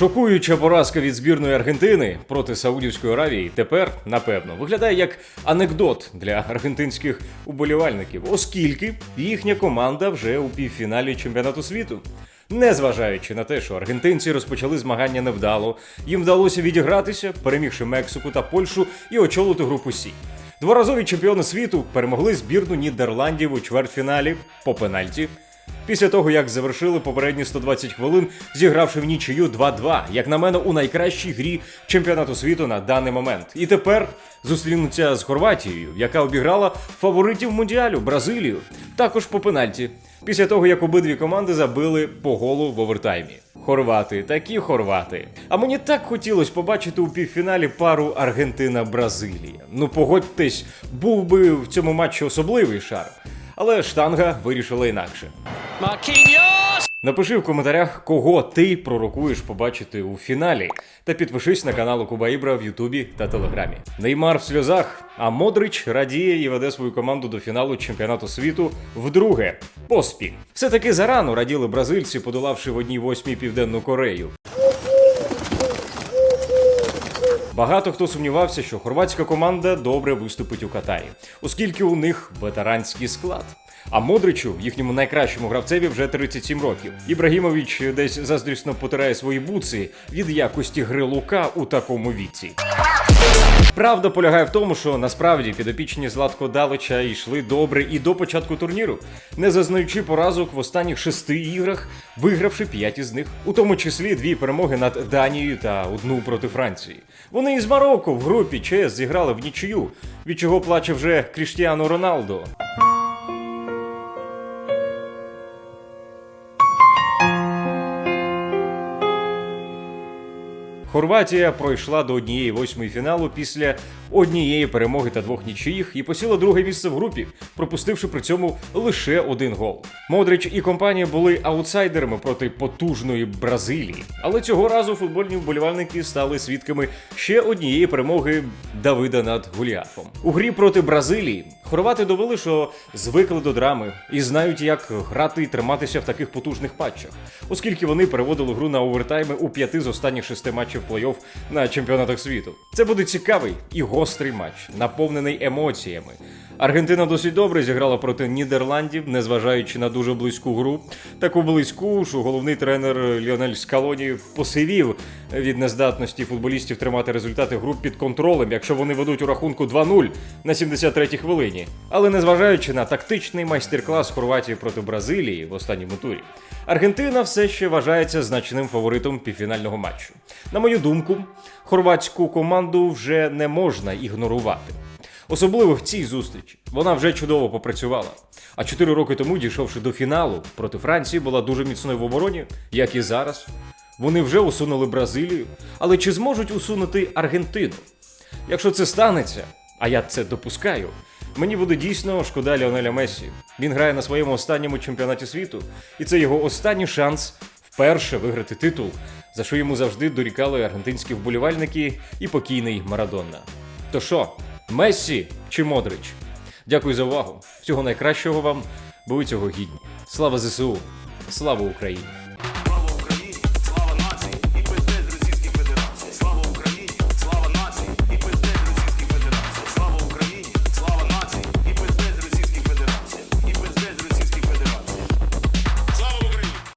Шокуюча поразка від збірної Аргентини проти Саудівської Аравії тепер, напевно, виглядає як анекдот для аргентинських уболівальників, оскільки їхня команда вже у півфіналі чемпіонату світу. Незважаючи на те, що аргентинці розпочали змагання невдало, їм вдалося відігратися, перемігши Мексику та Польщу і очолити групу Сі. Дворазові чемпіони світу перемогли збірну Нідерландів у чвертьфіналі по пенальті. Після того, як завершили попередні 120 хвилин, зігравши в нічию 2-2, як на мене, у найкращій грі чемпіонату світу на даний момент. І тепер зустрінуться з Хорватією, яка обіграла фаворитів Мундіалю Бразилію, також по пенальті. Після того, як обидві команди забили по голу в овертаймі. Хорвати, такі хорвати. А мені так хотілося побачити у півфіналі пару Аргентина-Бразилія. Ну погодьтесь, був би в цьому матчі особливий шар. Але штанга вирішила інакше. Marquinhos! Напиши в коментарях, кого ти пророкуєш побачити у фіналі, та підпишись на канал Куба Ібра в Ютубі та Телеграмі. Неймар в сльозах, а Модрич радіє і веде свою команду до фіналу чемпіонату світу вдруге поспіль. Все таки зарано раділи бразильці, подолавши в одній восьмій південну Корею. Багато хто сумнівався, що хорватська команда добре виступить у Катарі, оскільки у них ветеранський склад. А Модричу, їхньому найкращому гравцеві, вже 37 років. Ібрагімович десь заздрісно потирає свої буци від якості гри лука у такому віці. Правда полягає в тому, що насправді підопічні Златко Далича йшли добре і до початку турніру, не зазнаючи поразок в останніх шести іграх, вигравши п'ять із них, у тому числі дві перемоги над Данією та одну проти Франції. Вони із Марокко в групі ЧС зіграли в нічию, від чого плаче вже Кріштіану Роналдо. Хорватія пройшла до однієї восьмої фіналу після однієї перемоги та двох нічиїх і посіла друге місце в групі, пропустивши при цьому лише один гол. Модрич і компанія були аутсайдерами проти потужної Бразилії, але цього разу футбольні вболівальники стали свідками ще однієї перемоги Давида над Гуліафом. У грі проти Бразилії хорвати довели, що звикли до драми і знають, як грати і триматися в таких потужних патчах, оскільки вони переводили гру на овертайми у п'яти з останніх шести матчів плей-офф на чемпіонатах світу. Це буде цікавий і гострий матч, наповнений емоціями. Аргентина досить добре зіграла проти Нідерландів, незважаючи на дуже близьку гру. Таку близьку, що головний тренер Ліонель Скалоні посивів від нездатності футболістів тримати результати груп під контролем, якщо вони ведуть у рахунку 2-0 на 73-й хвилині. Але незважаючи на тактичний майстер-клас Хорватії проти Бразилії в останньому турі, Аргентина все ще вважається значним фаворитом півфінального матчу. На мою думку, хорватську команду вже не можна ігнорувати. Особливо в цій зустрічі. Вона вже чудово попрацювала. А чотири роки тому, дійшовши до фіналу проти Франції, була дуже міцною в обороні, як і зараз. Вони вже усунули Бразилію, але чи зможуть усунути Аргентину? Якщо це станеться, а я це допускаю, мені буде дійсно шкода Леонеля Месі. Він грає на своєму останньому чемпіонаті світу, і це його останній шанс вперше виграти титул, за що йому завжди дорікали аргентинські вболівальники і покійний Марадонна. То що, Мессі чи Модрич? Дякую за увагу. Всього найкращого вам, Були цього гідні. Слава ЗСУ! Слава Україні!